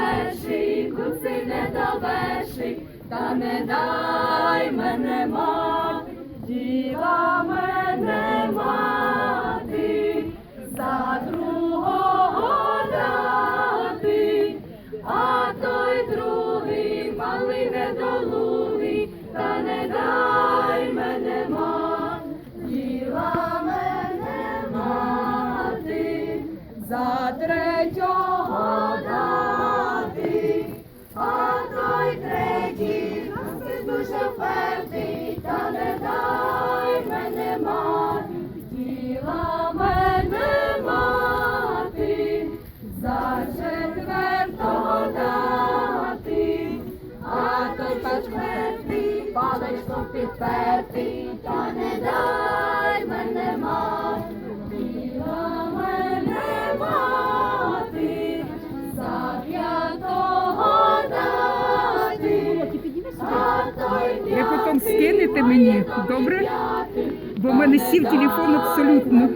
той перший куций недоверший, та не дай мене мати, діва мене мати, за другого дати, а той другий малий недолугий, та не дай мене мати, діва мене мати, за третього дуже впертий, та не дай мене мати, діва мене мати, за четвертого дати, а той четвертий паличком підпертий, та не потім мені, добре? Бо в мене сів телефон абсолютно.